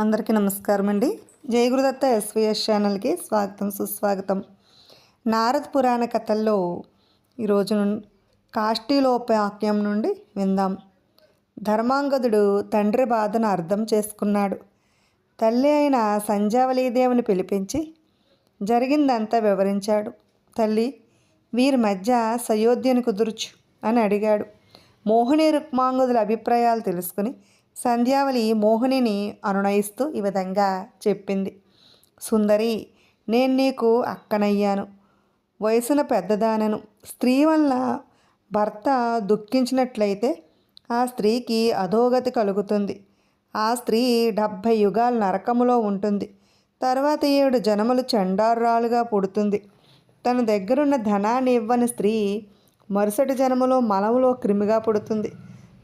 అందరికీ నమస్కారం అండి జయగురుదత్త ఎస్విఎస్ ఛానల్కి స్వాగతం సుస్వాగతం. నారద పురాణ కథల్లో ఈరోజు నుం- కాష్టీలోపాఖ్యం నుండి విందాం. ధర్మాంగదుడు తండ్రి బాధను అర్థం చేసుకున్నాడు. తల్లి అయిన సంజావళీదేవిని పిలిపించి జరిగిందంతా వివరించాడు. తల్లి వీరి మధ్య సయోధ్యను కుదుర్చు అని అడిగాడు. మోహిని రుక్మాంగదుల అభిప్రాయాలు తెలుసుకుని సంధ్యావళి మోహినిని అనునయిస్తూ ఈ విధంగా చెప్పింది. సుందరి నేను నీకు అక్కనయ్యాను. వయసున పెద్దదానను. స్త్రీ వల్ల భర్త దుఃఖించినట్లయితే ఆ స్త్రీకి అధోగతి కలుగుతుంది. ఆ స్త్రీ డెబ్భై యుగాల నరకములో ఉంటుంది. తర్వాత ఏడు జనములు చండారురాలుగా పుడుతుంది. తన దగ్గరున్న ధనాన్ని ఇవ్వని స్త్రీ మరుసటి జన్మలో మలములో క్రిమిగా పుడుతుంది.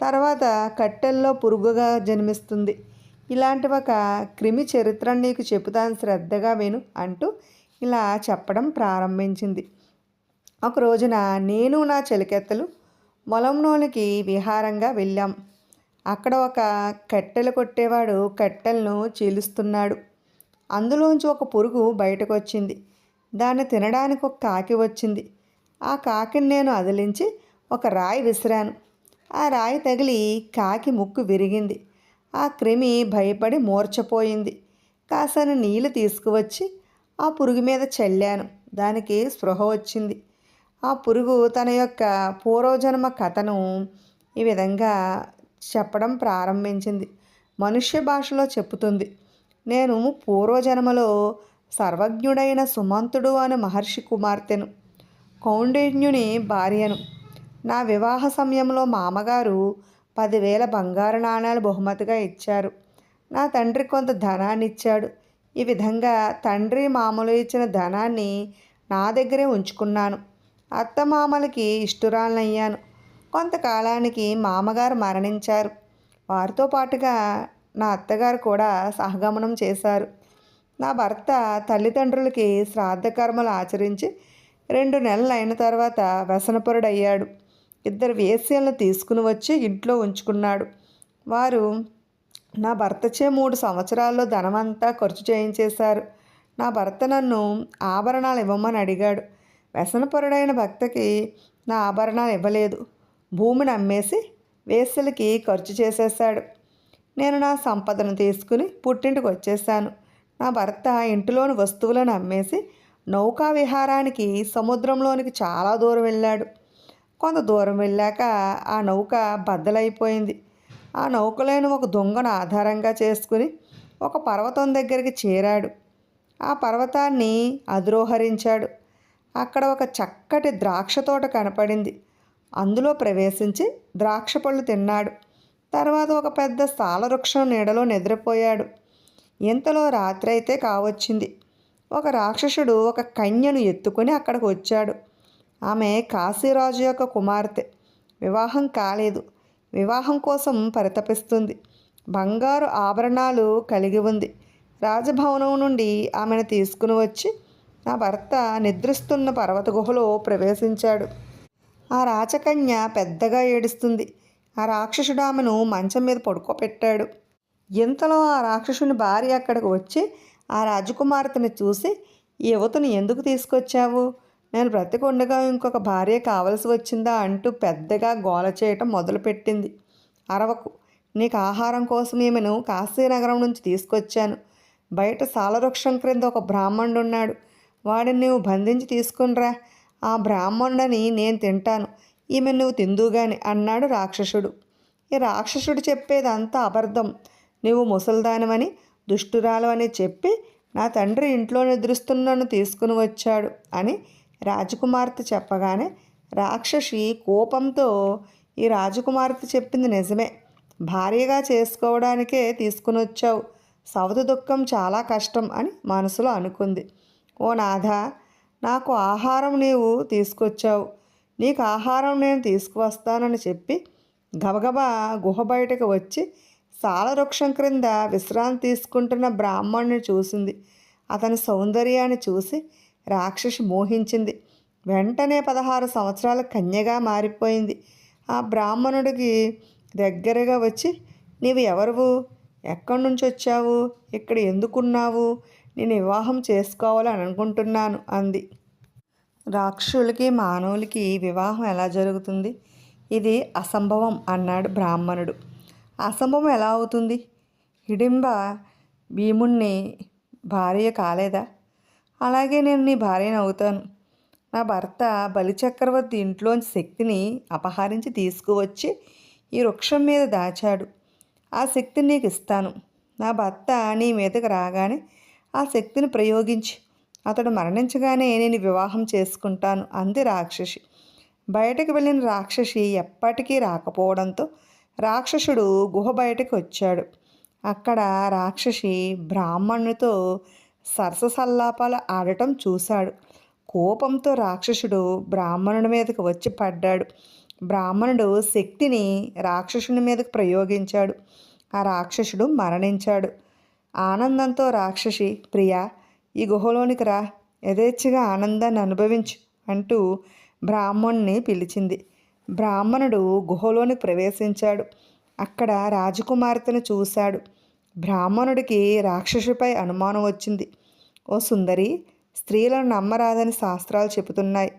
తర్వాత కట్టెల్లో పురుగుగా జన్మిస్తుంది. ఇలాంటి ఒక క్రిమి చరిత్ర నీకు చెబుతాను శ్రద్ధగా విను అంటూ ఇలా చెప్పడం ప్రారంభించింది. ఒక రోజున నేను నా చెలికెత్తలు మొలంలోనికి విహారంగా వెళ్ళాం. అక్కడ ఒక కట్టెలు కొట్టేవాడు కట్టెలను చీలుస్తున్నాడు. అందులోంచి ఒక పురుగు బయటకు వచ్చింది దాన్ని తినడానికి ఒక కాకి వచ్చింది. ఆ కాకిని నేను అదిలించి ఒక రాయి విసిరాను. ఆ రాయి తగిలి కాకి ముక్కు విరిగింది. ఆ క్రిమి భయపడి మూర్చపోయింది కాసని నీళ్ళు తీసుకువచ్చి ఆ పురుగు మీద చల్లాను. దానికి స్పృహ వచ్చింది. ఆ పురుగు తన యొక్క పూర్వజన్మ కథను ఈ విధంగా చెప్పడం ప్రారంభించింది. మనుష్య భాషలో చెప్పుతుంది నేను పూర్వజన్మలో సర్వజ్ఞుడైన సుమంతుడు అనే మహర్షి కుమార్తెను. కౌండిన్యుని భార్యను. నా వివాహ సమయంలో మామగారు పదివేల బంగారు నాణాలు బహుమతిగా ఇచ్చారు. నా తండ్రి కొంత ధనాన్ని ఇచ్చాడు ఈ విధంగా తండ్రి మామూలు ఇచ్చిన ధనాన్ని నా దగ్గరే ఉంచుకున్నాను. అత్త మామలకి ఇష్టురాలనయ్యాను కొంతకాలానికి మామగారు మరణించారు. వారితో పాటుగా నా అత్తగారు కూడా సహగమనం చేశారు. నా భర్త తల్లిదండ్రులకి శ్రాద్ధ కర్మలు ఆచరించి రెండు నెలలు అయిన తర్వాత వ్యసనపరుడయ్యాడు. ఇద్దరు వేశ్యలను తీసుకుని వచ్చి ఇంట్లో ఉంచుకున్నాడు. వారు నా భర్తచే మూడు సంవత్సరాల్లో ధనమంతా ఖర్చు చేయించేశారు. నా భర్త నన్ను ఆభరణాలు ఇవ్వమని అడిగాడు. వ్యసనపరుడైన భక్తకి నా ఆభరణాలు ఇవ్వలేదు. భూమిని అమ్మేసి వేశ్యలకి ఖర్చు చేసేశాడు. నేను నా సంపదను తీసుకుని పుట్టింటికి వచ్చేసాను నా భర్త ఇంటిలోని వస్తువులను అమ్మేసి నౌకా విహారానికి సముద్రంలోనికి చాలా దూరం వెళ్ళాడు. కొంత దూరం వెళ్ళాక ఆ నౌక బద్దలైపోయింది. ఆ నౌకలోని ఒక దొంగను ఆధారంగా చేసుకుని ఒక పర్వతం దగ్గరికి చేరాడు. ఆ పర్వతాన్ని అధిరోహరించాడు. అక్కడ ఒక చక్కటి ద్రాక్ష తోట కనపడింది. అందులో ప్రవేశించి ద్రాక్ష పళ్ళు తిన్నాడు. తర్వాత ఒక పెద్ద సాలవృక్షం నీడలో నిద్రపోయాడు. ఇంతలో రాత్రి అయితే కావచ్చింది. ఒక రాక్షసుడు ఒక కన్యను ఎత్తుకొని అక్కడికి వచ్చాడు. ఆమె కాశీరాజు యొక్క కుమార్తె. వివాహం కాలేదు. వివాహం కోసం పరితపిస్తుంది. బంగారు ఆభరణాలు కలిగి ఉంది. రాజభవనం నుండి ఆమెను తీసుకుని వచ్చి నా భర్త నిద్రిస్తున్న పర్వత గుహలో ప్రవేశించాడు. ఆ రాచకన్య పెద్దగా ఏడుస్తుంది. ఆ రాక్షసుడు ఆమెను మంచం మీద పడుకోబెట్టాడు ఇంతలో ఆ రాక్షసుని భార్య అక్కడికి వచ్చి ఆ రాజకుమార్తెని చూసి యువతను ఎందుకు తీసుకొచ్చావు? నేను బ్రతికుండగా ఇంకొక భార్య కావలసి వచ్చిందా అంటూ పెద్దగా గోల చేయటం మొదలుపెట్టింది. అరవకు నీకు ఆహారం కోసం ఈమెను కాశీనగరం నుంచి తీసుకొచ్చాను. బయట సాలవృక్షం క్రింద ఒక బ్రాహ్మణుడు ఉన్నాడు వాడిని నువ్వు బంధించి తీసుకునిరా. ఆ బ్రాహ్మణుడని నేను తింటాను. ఈమె నువ్వు తిందుగాని అన్నాడు రాక్షసుడు. ఈ రాక్షసుడు చెప్పేదంతా అబద్ధం. నువ్వు ముసల్దానమని దుష్టురాలవని చెప్పి నా తండ్రి ఇంట్లో నిద్రిస్తున్నాను తీసుకుని వచ్చాడు అని రాజకుమార్తె చెప్పగానే రాక్షసి కోపంతో ఈ రాజకుమార్తె చెప్పింది నిజమే. భార్యగా చేసుకోవడానికే తీసుకుని వచ్చావు సవతి దుఃఖం చాలా కష్టం అని మనసులో అనుకుంది. ఓ నాథ నాకు ఆహారం నీవు తీసుకొచ్చావు. నీకు ఆహారం నేను తీసుకువస్తానని చెప్పి గబగబా గుహ బయటకు వచ్చి సాలవృక్షం క్రింద విశ్రాంతి తీసుకుంటున్న బ్రాహ్మణుని చూసింది. అతని సౌందర్యాన్ని చూసి రాక్షసి మోహించింది. వెంటనే పదహారు సంవత్సరాల కన్యగా మారిపోయింది. ఆ బ్రాహ్మణుడికి దగ్గరగా వచ్చి నీవు ఎవరువు? ఎక్కడి నుంచి వచ్చావు? ఇక్కడ ఎందుకున్నావు? నేను వివాహం చేసుకోవాలని అనుకుంటున్నాను అంది. రాక్షసులకి మానవులకి వివాహం ఎలా జరుగుతుంది? ఇది అసంభవం అన్నాడు బ్రాహ్మణుడు. అసంభవం ఎలా అవుతుంది? హిడింబ భీముణ్ణి భార్య కాలేదా? అలాగే నేను నీ భార్యను అవుతాను. నా భర్త బలిచక్రవర్తి ఇంట్లోంచి శక్తిని అపహరించి తీసుకువచ్చి ఈ వృక్షం మీద దాచాడు. ఆ శక్తిని నీకు ఇస్తాను. నా భర్త నీ మీదకి రాగానే ఆ శక్తిని ప్రయోగించి. అతడు మరణించగానే నేను వివాహం చేసుకుంటాను అంది రాక్షసి. బయటకు వెళ్ళిన రాక్షసి ఎప్పటికీ రాకపోవడంతో రాక్షసుడు గుహ బయటకు వచ్చాడు. అక్కడ రాక్షసి బ్రాహ్మణునితో సరససల్లాపాలు ఆడటం చూశాడు. కోపంతో రాక్షసుడు బ్రాహ్మణుడి మీదకి వచ్చి పడ్డాడు. బ్రాహ్మణుడు శక్తిని రాక్షసుని మీదకు ప్రయోగించాడు. ఆ రాక్షసుడు మరణించాడు. ఆనందంతో రాక్షసి ప్రియా ఈ గుహలోనికి రా. యథేచ్ఛగా ఆనందాన్ని అనుభవించు అంటూ బ్రాహ్మణ్ణి పిలిచింది. బ్రాహ్మణుడు గుహలోనికి ప్రవేశించాడు. అక్కడ రాజకుమార్తెను చూశాడు. బ్రాహ్మణుడికి రాక్షసుపై అనుమానం వచ్చింది. ఓ సుందరి స్త్రీలను నమ్మరాదని శాస్త్రాలు చెబుతున్నాయి.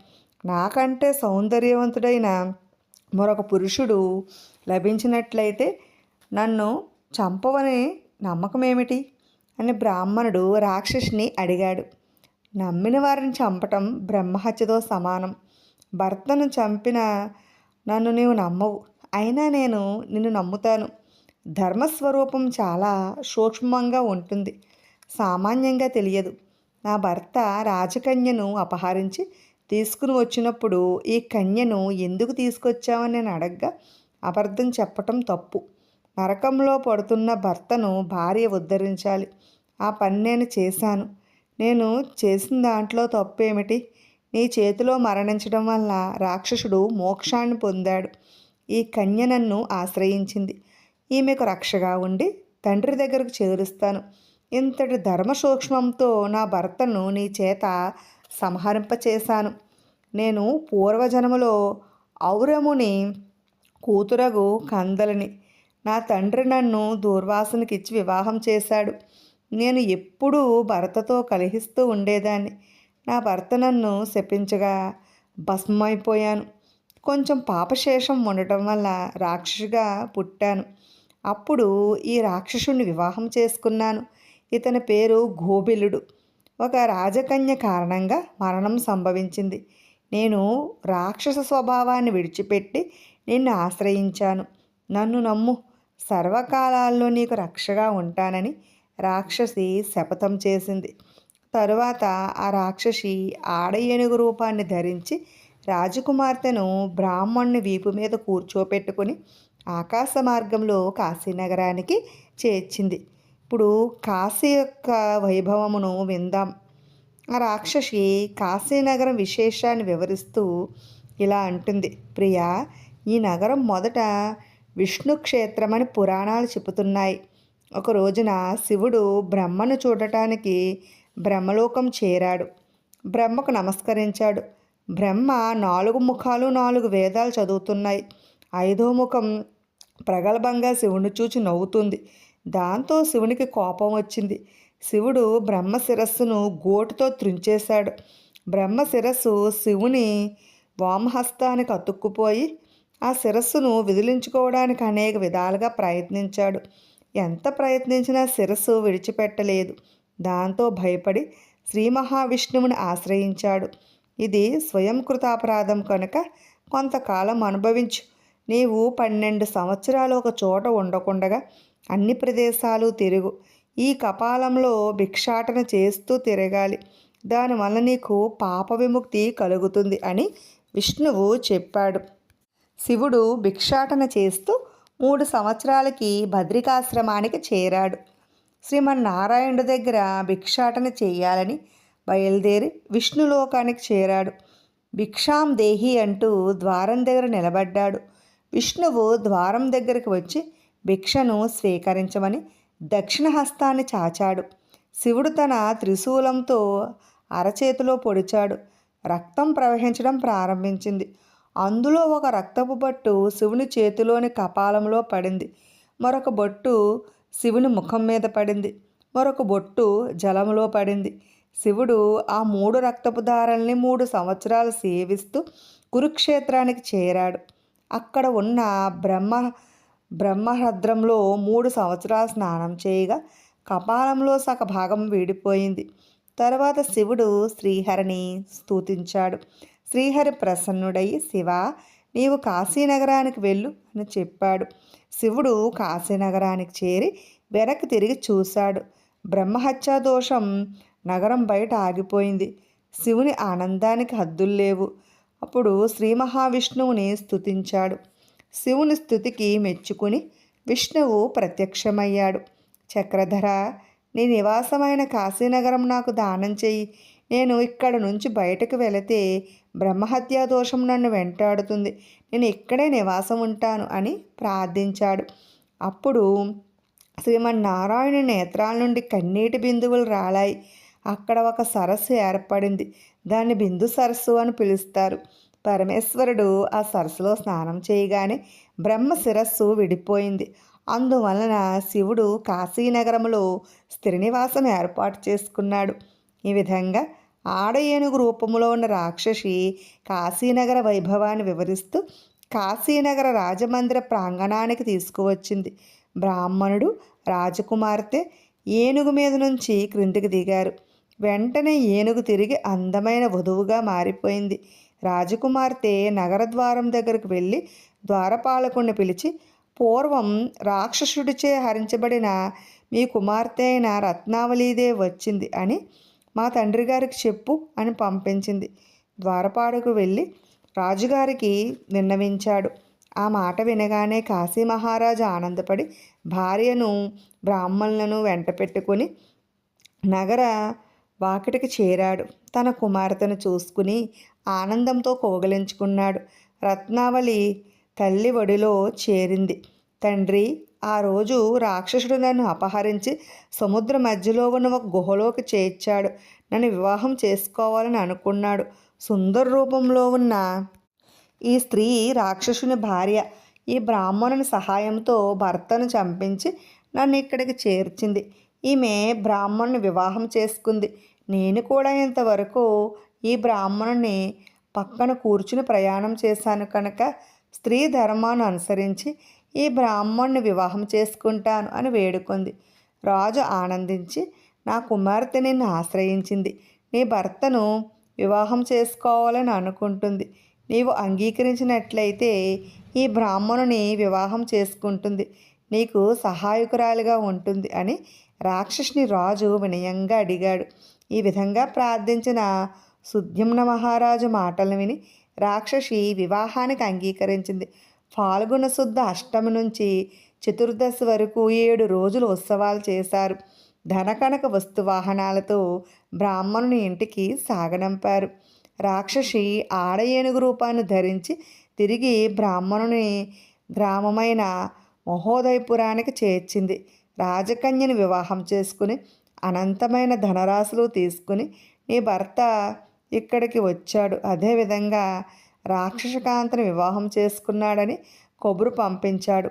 నాకంటే సౌందర్యవంతుడైన మరొక పురుషుడు లభించినట్లయితే నన్ను చంపవని నమ్మకం ఏమిటి అని బ్రాహ్మణుడు రాక్షసుని అడిగాడు. నమ్మిన వారిని చంపటం బ్రహ్మహత్యతో సమానం. భర్తను చంపిన నన్ను నీవు నమ్మవు. అయినా నేను నిన్ను నమ్ముతాను. ధర్మస్వరూపం చాలా సూక్ష్మంగా ఉంటుంది. సామాన్యంగా తెలియదు. నా భర్త రాజకన్యను అపహరించి తీసుకుని వచ్చినప్పుడు ఈ కన్యను ఎందుకు తీసుకొచ్చావని నేను అడగ్గా అబద్ధం చెప్పటం తప్పు. నరకంలో పడుతున్న భర్తను భార్య ఉద్ధరించాలి. ఆ పని నేను చేశాను. నేను చేసిన దాంట్లో తప్పేమిటి? నీ చేతిలో మరణించడం వల్ల రాక్షసుడు మోక్షాన్ని పొందాడు. ఈ కన్య నన్ను ఆశ్రయించింది. ఈమెకు రక్షగా ఉండి తండ్రి దగ్గరకు చేరుస్తాను. ఇంతటి ధర్మ సూక్ష్మంతో నా భర్తను నీ చేత సంహరింపచేశాను. నేను పూర్వజన్మలో ఔరముని కూతురగు కందలని. నా తండ్రి నన్ను దూర్వాసనకిచ్చి వివాహం చేశాడు. నేను ఎప్పుడూ భర్తతో కలిహిస్తూ ఉండేదాన్ని. నా భర్త నన్ను శపించగా భస్మైపోయాను కొంచెం పాపశేషం ఉండటం వల్ల రాక్షసుగా పుట్టాను. అప్పుడు ఈ రాక్షసుని వివాహం చేసుకున్నాను. ఇతని పేరు గోబిలుడు. ఒక రాజకన్య కారణంగా మరణం సంభవించింది. నేను రాక్షస స్వభావాన్ని విడిచిపెట్టి నిన్ను ఆశ్రయించాను. నన్ను నమ్ము. సర్వకాలాల్లో నీకు రక్షగా ఉంటానని రాక్షసి శపథం చేసింది. తరువాత ఆ రాక్షసి ఆడ ఏనుగు రూపాన్ని ధరించి రాజకుమార్తెను బ్రాహ్మణ్ణి వీపు మీద కూర్చోపెట్టుకుని ఆకాశ మార్గంలో కాశీనగరానికి చేర్చింది. ఇప్పుడు కాశీ యొక్క వైభవమును విందాం. ఆ రాక్షసి కాశీనగరం విశేషాన్ని వివరిస్తూ ఇలా అంటుంది. ప్రియా ఈ నగరం మొదట విష్ణు క్షేత్రమని పురాణాలు చెబుతున్నాయి. ఒక రోజున శివుడు బ్రహ్మను చూడటానికి బ్రహ్మలోకం చేరాడు. బ్రహ్మకు నమస్కరించాడు. బ్రహ్మ నాలుగు ముఖాలు నాలుగు వేదాలు చదువుతున్నాయి. ఐదో ముఖం ప్రగల్భంగా శివుని చూచి నవ్వుతుంది. దాంతో శివునికి కోపం వచ్చింది. శివుడు బ్రహ్మ శిరస్సును గోటుతో త్రుంచేశాడు. బ్రహ్మ శిరస్సు శివుని వామహస్తానికి అతుక్కుపోయి ఆ శిరస్సును విదిలించుకోవడానికి అనేక విధాలుగా ప్రయత్నించాడు. ఎంత ప్రయత్నించినా శిరస్సు విడిచిపెట్టలేదు. దాంతో భయపడి శ్రీ మహావిష్ణువుని ఆశ్రయించాడు. ఇది స్వయంకృతాపరాధం కనుక కొంతకాలం అనుభవించు. నీవు పన్నెండు సంవత్సరాలు ఒక చోట ఉండకుండగా అన్ని ప్రదేశాలు తిరుగు. ఈ కపాలంలో భిక్షాటన చేస్తూ తిరగాలి. దానివల్ల నీకు పాప విముక్తి కలుగుతుంది అని విష్ణువు చెప్పాడు. శివుడు భిక్షాటన చేస్తూ మూడు సంవత్సరాలకి భద్రికాశ్రమానికి చేరాడు. శ్రీమన్నారాయణుడి దగ్గర భిక్షాటన చేయాలని బయలుదేరి విష్ణులోకానికి చేరాడు. భిక్షాం దేహి అంటూ ద్వారం దగ్గర నిలబడ్డాడు. విష్ణువు ద్వారం దగ్గరికి వచ్చి భిక్షను స్వీకరించమని దక్షిణహస్తాన్ని చాచాడు. శివుడు తన త్రిశూలంతో అరచేతిలో పొడిచాడు. రక్తం ప్రవహించడం ప్రారంభించింది. అందులో ఒక రక్తపు బొట్టు శివుని చేతిలోని కపాలంలో పడింది. మరొక బొట్టు శివుని ముఖం మీద పడింది. మరొక బొట్టు జలములో పడింది. శివుడు ఆ మూడు రక్తపు దారల్ని మూడు సంవత్సరాలు సేవిస్తూ కురుక్షేత్రానికి చేరాడు. అక్కడ ఉన్న బ్రహ్మ బ్రహ్మహద్రంలో మూడు సంవత్సరాలు స్నానం చేయగా కపాలంలో సగ భాగం వీడిపోయింది. తర్వాత శివుడు శ్రీహరిని స్తుతించాడు. శ్రీహరి ప్రసన్నుడై శివ నీవు కాశీనగరానికి వెళ్ళు అని చెప్పాడు. శివుడు కాశీనగరానికి చేరి వెనక్కి తిరిగి చూశాడు. బ్రహ్మహత్యా దోషం నగరం బయట ఆగిపోయింది. శివుని ఆనందానికి హద్దులు లేవు. అప్పుడు శ్రీ మహావిష్ణువుని స్థుతించాడు శివుని స్థుతికి మెచ్చుకుని విష్ణువు ప్రత్యక్షమయ్యాడు. చక్రధర నీ నివాసమైన కాశీనగరం నాకు దానం చేయి నేను ఇక్కడ నుంచి బయటకు వెళితే బ్రహ్మహత్యా దోషం నన్ను వెంటాడుతుంది. నేను ఇక్కడే నివాసం ఉంటాను అని ప్రార్థించాడు. అప్పుడు శ్రీమన్నారాయణ నేత్రాల నుండి కన్నీటి బిందువులు రాలాయి. అక్కడ ఒక సరస్సు ఏర్పడింది. దాన్ని బిందు సరస్సు అని పిలుస్తారు. పరమేశ్వరుడు ఆ సరస్సులో స్నానం చేయగానే బ్రహ్మ శిరస్సు విడిపోయింది. అందువలన శివుడు కాశీనగరంలో స్త్రీనివాసం ఏర్పాటు చేసుకున్నాడు. ఈ విధంగా ఆడ ఏనుగు రూపంలో ఉన్న రాక్షసి కాశీనగర వైభవాన్ని వివరిస్తూ కాశీనగర రాజమందిర ప్రాంగణానికి తీసుకువచ్చింది. బ్రాహ్మణుడు రాజకుమార్తె ఏనుగు మీద నుంచి క్రిందికి దిగారు. వెంటనే ఏనుగు తిరిగి అందమైన వధువుగా మారిపోయింది. రాజకుమార్తె నగరద్వారం దగ్గరకు వెళ్ళి ద్వారపాలకుణ్ణి పిలిచి పూర్వం రాక్షసుడిచే హరించబడిన మీ కుమార్తె అయిన రత్నావళీదే వచ్చింది అని మా తండ్రి గారికి చెప్పు అని పంపించింది. ద్వారపాడకు వెళ్ళి రాజుగారికి విన్నవించాడు. ఆ మాట వినగానే కాశీ మహారాజు ఆనందపడి భార్యను బ్రాహ్మణులను వెంట పెట్టుకొని నగర వాకిటికి చేరాడు. తన కుమార్తెను చూసుకుని ఆనందంతో కోగలించుకున్నాడు. రత్నావళి తల్లి ఒడిలో చేరింది. తండ్రి ఆ రోజు రాక్షసుడు నన్ను అపహరించి సముద్ర మధ్యలో ఉన్న ఒక గుహలోకి చేర్చాడు. నన్ను వివాహం చేసుకోవాలని అనుకున్నాడు. సుందర రూపంలో ఉన్న ఈ స్త్రీ రాక్షసుని భార్య ఈ బ్రాహ్మణుని సహాయంతో భర్తను చంపించి నన్ను ఇక్కడికి చేర్చింది. ఈమె బ్రాహ్మణుని వివాహం చేసుకుంది. నేను కూడా ఇంతవరకు ఈ బ్రాహ్మణుని పక్కన కూర్చుని ప్రయాణం చేశాను కనుక స్త్రీ ధర్మాన్ని అనుసరించి ఈ బ్రాహ్మణ్ణి వివాహం చేసుకుంటాను అని వేడుకుంది. రాజు ఆనందించి నా కుమార్తె నిన్ను ఆశ్రయించింది. నీ భర్తను వివాహం చేసుకోవాలని అనుకుంటుంది. నీవు అంగీకరించినట్లయితే ఈ బ్రాహ్మణుని వివాహం చేసుకుంటుంది. నీకు సహాయకురాలిగా ఉంటుంది అని రాక్షసుని రాజు వినయంగా అడిగాడు. ఈ విధంగా ప్రార్థించిన సుద్యుమ్న మహారాజు మాటలు విని రాక్షసి వివాహానికి అంగీకరించింది. ఫాల్గుణ శుద్ధ అష్టమి నుంచి చతుర్దశి వరకు ఏడు రోజులు ఉత్సవాలు చేశారు. ధనకనక వస్తు వాహనాలతో బ్రాహ్మణుని ఇంటికి సాగనంపారు. రాక్షసి ఆడ ఏనుగు రూపాన్ని ధరించి తిరిగి బ్రాహ్మణుని గ్రామమైన మహోదయపురానికి చేర్చింది. రాజకన్యని వివాహం చేసుకుని అనంతమైన ధనరాశులు తీసుకుని నీ భర్త ఇక్కడికి వచ్చాడు. అదేవిధంగా రాక్షసకాంతను వివాహం చేసుకున్నాడని కొబురు పంపించాడు.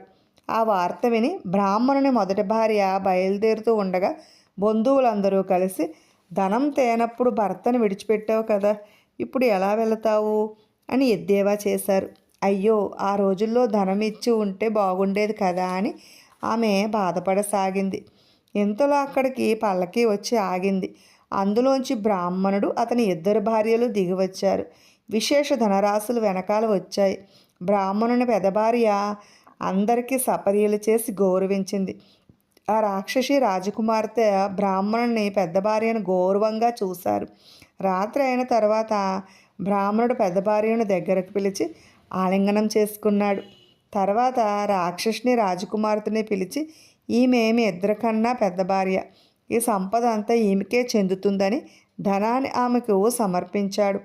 ఆ వార్త విని బ్రాహ్మణుని మొదటి భార్య బయలుదేరుతూ ఉండగా బంధువులందరూ కలిసి ధనం తేనప్పుడు భర్తను విడిచిపెట్టావు కదా ఇప్పుడు ఎలా వెళతావు? అని ఎద్దేవా చేశారు. అయ్యో ఆ రోజుల్లో ధనం ఇచ్చి ఉంటే బాగుండేది కదా అని ఆమె బాధపడసాగింది. ఇంతలో అక్కడికి పల్లకి వచ్చి ఆగింది. అందులోంచి బ్రాహ్మణుడు అతని ఇద్దరు భార్యలు దిగివచ్చారు. విశేష ధనరాశులు వెనకాల వచ్చాయి. బ్రాహ్మణుని పెదభార్య అందరికీ సపర్యలు చేసి గౌరవించింది. ఆ రాక్షసి రాజకుమార్తె బ్రాహ్మణుని పెద్ద భార్యను గౌరవంగా చూశారు. రాత్రి అయిన తర్వాత బ్రాహ్మణుడు పెద్ద భార్యను దగ్గరకు పిలిచి ఆలింగనం చేసుకున్నాడు. తర్వాత రాక్షసుని రాజకుమార్తెని పిలిచి ఈమె మీ ఇద్దరికన్నా పెద్ద భార్య. ఈ సంపద అంతా ఈమెకే చెందుతుందని ధనాన్ని ఆమెకు సమర్పించాడు.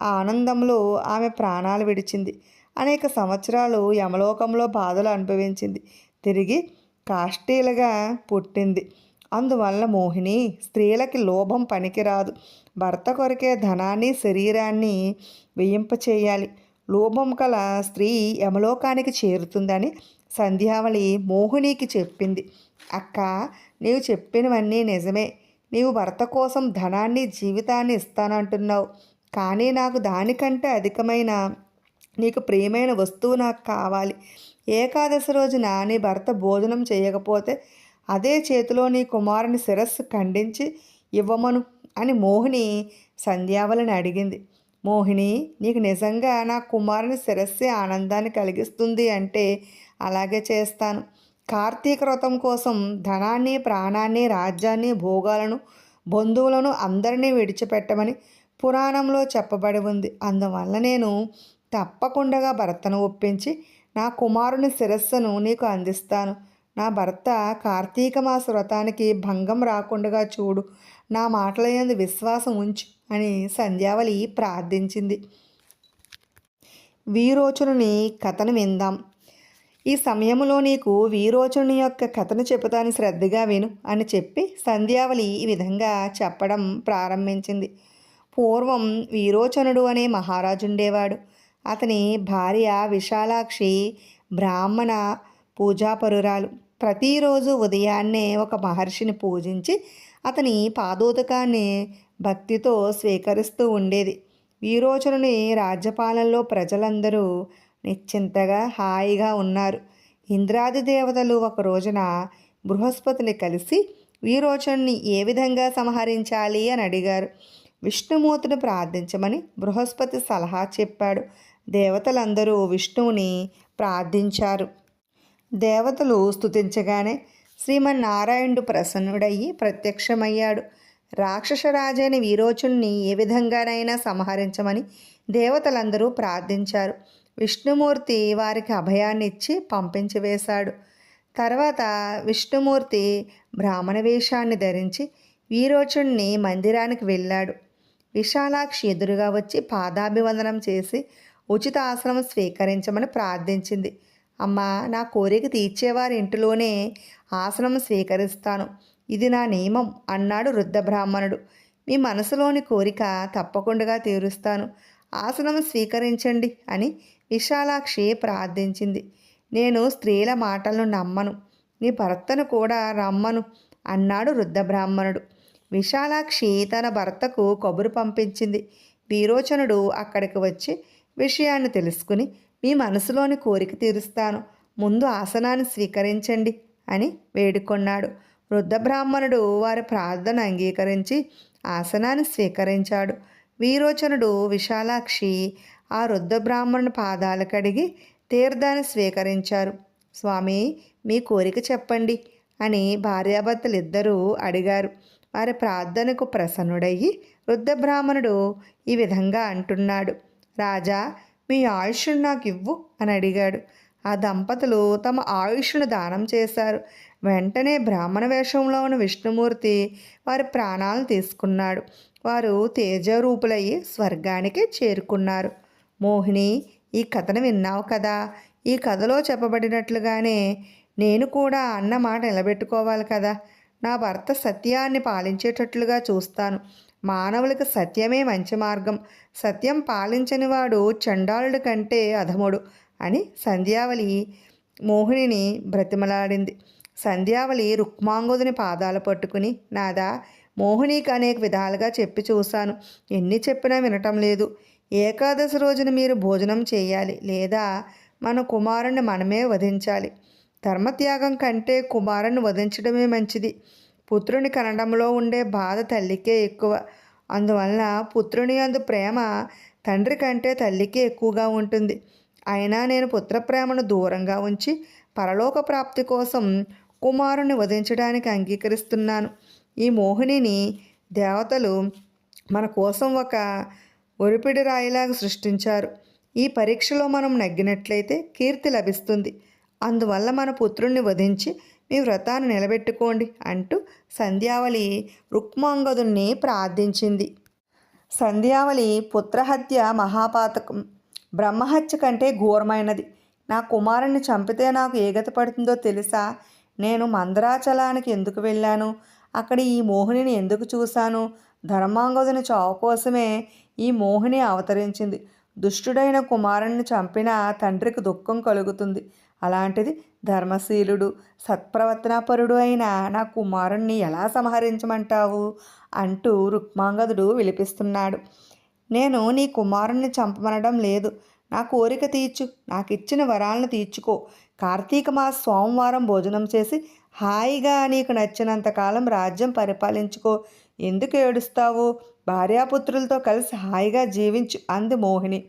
ఆ ఆనందంలో ఆమె ప్రాణాలు విడిచింది. అనేక సంవత్సరాలు యమలోకంలో బాధలు అనుభవించింది. తిరిగి కాష్టీలుగా పుట్టింది. అందువల్ల మోహిని స్త్రీలకి లోభం పనికిరాదు. భర్త కొరికే ధనాన్ని శరీరాన్ని వేయింపచేయాలి. లోభం కల స్త్రీ యమలోకానికి చేరుతుందని సంధ్యావళి మోహినికి చెప్పింది. అక్క నీవు చెప్పినవన్నీ నిజమే. నీవు భర్త కోసం ధనాన్ని జీవితాన్ని ఇస్తానంటున్నావు. కానీ నాకు దానికంటే అధికమైన నీకు ప్రియమైన వస్తువు నాకు కావాలి. ఏకాదశి రోజున నీ భర్త భోజనం చేయకపోతే అదే చేతిలో నీ కుమారుని శిరస్సు ఖండించి ఇవ్వమను అని మోహిని సంధ్యావళిని అడిగింది. మోహిని నీకు నిజంగా నా కుమారుని శిరస్సే ఆనందాన్ని కలిగిస్తుంది అంటే అలాగే చేస్తాను. కార్తీక వ్రతం కోసం ధనాన్ని ప్రాణాన్ని రాజ్యాన్ని భోగాలను బంధువులను అందరినీ విడిచిపెట్టమని పురాణంలో చెప్పబడి ఉంది. అందువల్ల నేను తప్పకుండా భర్తను ఒప్పించి నా కుమారుని శిరస్సును నీకు అందిస్తాను. నా భర్త కార్తీక మాస వ్రతానికి భంగం రాకుండా చూడు నా మాటల విశ్వాసం ఉంచు అని సంధ్యావళి ప్రార్థించింది. వీరోచనుని కథను విందాం. ఈ సమయంలో నీకు వీరోచనుని యొక్క కథను చెబుతాను శ్రద్ధగా విను అని చెప్పి సంధ్యావళి ఈ విధంగా చెప్పడం ప్రారంభించింది. పూర్వం వీరోచనుడు అనే మహారాజుండేవాడు. అతని భార్య విశాలాక్షి బ్రాహ్మణ పూజాపరురాలు. ప్రతిరోజు ఉదయాన్నే ఒక మహర్షిని పూజించి అతని పాదోదకాన్ని భక్తితో స్వీకరిస్తూ ఉండేది. వీరోచనుని రాజ్యపాలనలో ప్రజలందరూ నిశ్చింతగా హాయిగా ఉన్నారు. ఇంద్రాది దేవతలు ఒక రోజున బృహస్పతిని కలిసి వీరోచనుని ఏ విధంగా సంహరించాలి? అని అడిగారు. విష్ణుమూర్తిని ప్రార్థించమని బృహస్పతి సలహా చెప్పాడు. దేవతలందరూ విష్ణువుని ప్రార్థించారు. దేవతలు స్తుతించగానే శ్రీమన్నారాయణుడు ప్రసన్నుడయ్యి ప్రత్యక్షమయ్యాడు. రాక్షసరాజైన వీరోచుణ్ణి ఏ విధంగానైనా సంహరించమని దేవతలందరూ ప్రార్థించారు. విష్ణుమూర్తి వారికి అభయాన్ని ఇచ్చి పంపించి వేశాడు. తర్వాత విష్ణుమూర్తి బ్రాహ్మణ వేషాన్ని ధరించి వీరోచుణ్ణి మందిరానికి వెళ్ళాడు. విశాలాక్షి ఎదురుగా వచ్చి పాదాభివందనం చేసి ఉచిత ఆశ్రమం స్వీకరించమని ప్రార్థించింది. అమ్మా నా కోరిక తీర్చేవారి ఇంటిలోనే ఆసనం స్వీకరిస్తాను. ఇది నా నియమం అన్నాడు వృద్ధ బ్రాహ్మణుడు మీ మనసులోని కోరిక తప్పకుండా తీరుస్తాను. ఆసనం స్వీకరించండి అని విశాలాక్షి ప్రార్థించింది. నేను స్త్రీల మాటలను నమ్మను. నీ భర్తను కూడా రమ్మను అన్నాడు వృద్ధబ్రాహ్మణుడు విశాలాక్షి తన భర్తకు కబురు పంపించింది. వీరోచనుడు అక్కడికి వచ్చి విషయాన్ని తెలుసుకుని మీ మనసులోని కోరిక తీరుస్తాను. ముందు ఆసనాన్ని స్వీకరించండి అని వేడుకొన్నాడు. వృద్ధబ్రాహ్మణుడు వారి ప్రార్థన అంగీకరించి ఆసనాన్ని స్వీకరించాడు. వీరోచనుడు విశాలాక్షి ఆ వృద్ధ బ్రాహ్మణుని పాదాలు కడిగి తీర్థాన్ని స్వీకరించారు. స్వామి మీ కోరిక చెప్పండి అని భార్యాభర్తలు ఇద్దరూ అడిగారు. వారి ప్రార్థనకు ప్రసన్నుడయ్యి వృద్ధ బ్రాహ్మణుడు ఈ విధంగా అంటున్నాడు. రాజా మీ ఆయుష్ను నాకు ఇవ్వు అని అడిగాడు. ఆ దంపతులు తమ ఆయుష్ను దానం చేశారు. వెంటనే బ్రాహ్మణ వేషంలో ఉన్న విష్ణుమూర్తి వారి ప్రాణాలు తీసుకున్నాడు. వారు తేజరూపులయ్యి స్వర్గానికి చేరుకున్నారు. మోహిని ఈ కథను విన్నావు కదా? ఈ కథలో చెప్పబడినట్లుగానే నేను కూడా అన్న మాట నిలబెట్టుకోవాలి కదా? నా భర్త సత్యాన్ని పాలించేటట్లుగా చూస్తాను. మానవులకు సత్యమే మంచి మార్గం. సత్యం పాలించని వాడు చండాలుడు కంటే అధముడు అని సంధ్యావళి మోహినిని బ్రతిమలాడింది. సంధ్యావళి రుక్మాంగుదుని పాదాలు పట్టుకుని నాదా మోహినికి అనేక విధాలుగా చెప్పి చూశాను. ఎన్ని చెప్పినా వినటం లేదు. ఏకాదశి రోజున మీరు భోజనం చేయాలి లేదా మన కుమారుణ్ణి మనమే వధించాలి. ధర్మత్యాగం కంటే కుమారుని వధించడమే మంచిది. పుత్రుని కనడంలో ఉండే బాధ తల్లికే ఎక్కువ. అందువలన పుత్రుని అందు ప్రేమ తండ్రి కంటే తల్లికే ఎక్కువగా ఉంటుంది. అయినా నేను పుత్ర ప్రేమను దూరంగా ఉంచి పరలోక ప్రాప్తి కోసం కుమారుని వధించడానికి అంగీకరిస్తున్నాను. ఈ మోహినిని దేవతలు మన కోసం ఒక ఒరిపిడి రాయిలాగా సృష్టించారు. ఈ పరీక్షలో మనం నగ్గినట్లయితే కీర్తి లభిస్తుంది. అందువల్ల మన పుత్రుణ్ణి వధించి మీ వ్రతాన్ని నిలబెట్టుకోండి అంటూ సంధ్యావళి రుక్మాంగదుణ్ణి ప్రార్థించింది. సంధ్యావళి పుత్రహత్య మహాపాతకం. బ్రహ్మహత్య కంటే ఘోరమైనది. నా కుమారుణ్ణి చంపితే నాకు ఏ గతి పడుతుందో తెలుసా? నేను మందరాచలానికి ఎందుకు వెళ్ళాను? అక్కడ ఈ మోహినిని ఎందుకు చూశాను? ధర్మాంగదుని చావు కోసమే ఈ మోహిని అవతరించింది. దుష్టుడైన కుమారుణ్ణి చంపిన తండ్రికి దుఃఖం కలుగుతుంది. అలాంటిది ధర్మశీలుడు సత్ప్రవర్తనాపరుడు అయిన నా కుమారుణ్ణి ఎలా సంహరించమంటావు? అంటూ రుక్మాంగదుడు విలిపిస్తున్నాడు. నేను నీ కుమారుణ్ణి చంపమనడం లేదు. నా కోరిక తీర్చు. నాకు ఇచ్చిన వరాలను తీర్చుకో. కార్తీక మాస సోమవారం భోజనం చేసి హాయిగా నీకు నచ్చినంతకాలం రాజ్యం పరిపాలించుకో. ఎందుకు ఏడుస్తావు? భార్యాపుత్రులతో కలిసి హాయిగా జీవించు అంది మోహిని.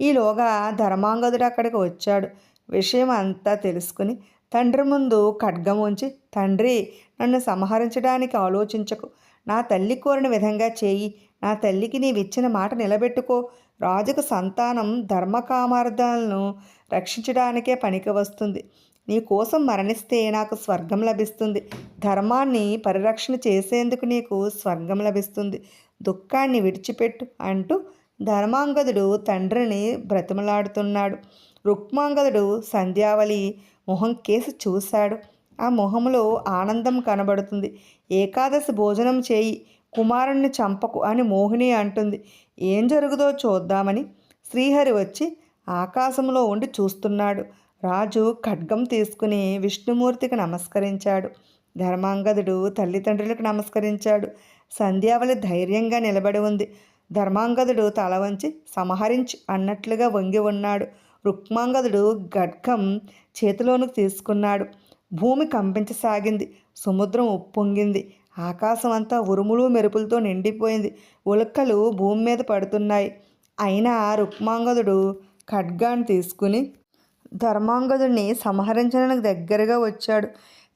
ఈలోగా ధర్మాంగదుడు అక్కడికి వచ్చాడు. విషయం అంతా తెలుసుకుని తండ్రి ముందు ఖడ్గం ఉంచి తండ్రి నన్ను సంహరించడానికి ఆలోచించకు. నా తల్లి కోరిన విధంగా చేయి. నా తల్లికి నీవిచ్చిన మాట నిలబెట్టుకో. రాజుకు సంతానం ధర్మకామార్థాలను రక్షించడానికే పనికి వస్తుంది. నీ కోసం మరణిస్తే నాకు స్వర్గం లభిస్తుంది. ధర్మాన్ని పరిరక్షణ చేసేందుకు నీకు స్వర్గం లభిస్తుంది. దుఃఖాన్ని విడిచిపెట్టు అంటూ ధర్మాంగదుడు తండ్రిని బ్రతిమలాడుతున్నాడు. రుక్మాంగదుడు సంధ్యావళి మొహం కేసి చూశాడు. ఆ మొహంలో ఆనందం కనబడుతుంది. ఏకాదశి భోజనం చేయి కుమారుణ్ణి చంపకు అని మోహిని అంటుంది. ఏం జరుగుదో చూద్దామని శ్రీహరి వచ్చి ఆకాశంలో ఉండి చూస్తున్నాడు. రాజు ఖడ్గం తీసుకుని విష్ణుమూర్తికి నమస్కరించాడు. ధర్మాంగదుడు తల్లిదండ్రులకు నమస్కరించాడు. సంధ్యావళి ధైర్యంగా నిలబడి ఉంది. ధర్మాంగదుడు తల వంచి సమహరించి అన్నట్లుగా వంగి ఉన్నాడు. రుక్మాంగదుడు గడ్కం చేతిలోనికి తీసుకున్నాడు. భూమి కంపించసాగింది. సముద్రం ఉప్పొంగింది. ఆకాశం అంతా ఉరుములు మెరుపులతో నిండిపోయింది. ఉల్కలు భూమి మీద పడుతున్నాయి. అయినా రుక్మాంగదుడు ఖడ్గాన్ని తీసుకుని ధర్మాంగదుడిని సంహరించడానికి దగ్గరగా వచ్చాడు.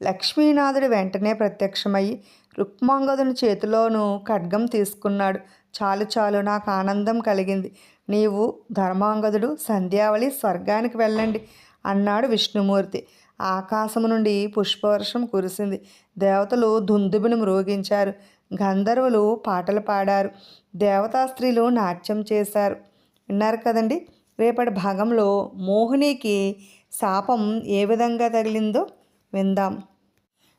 లక్ష్మీనాథుడు వెంటనే ప్రత్యక్షమయ్యి రుక్మాంగదుని చేతిలోనూ ఖడ్గం తీసుకున్నాడు. చాలు చాలు నాకు ఆనందం కలిగింది. నీవు ధర్మాంగదుడు సంధ్యావళి స్వర్గానికి వెళ్ళండి అన్నాడు విష్ణుమూర్తి. ఆకాశము నుండి పుష్పవర్షం కురిసింది. దేవతలు దుందుబిని మ్రోగించారు గంధర్వులు పాటలు పాడారు. దేవతా స్త్రీలు నాట్యం చేశారు. విన్నారు కదండి? రేపటి భాగంలో మోహినికి శాపం ఏ విధంగా తగిలిందో విందాం.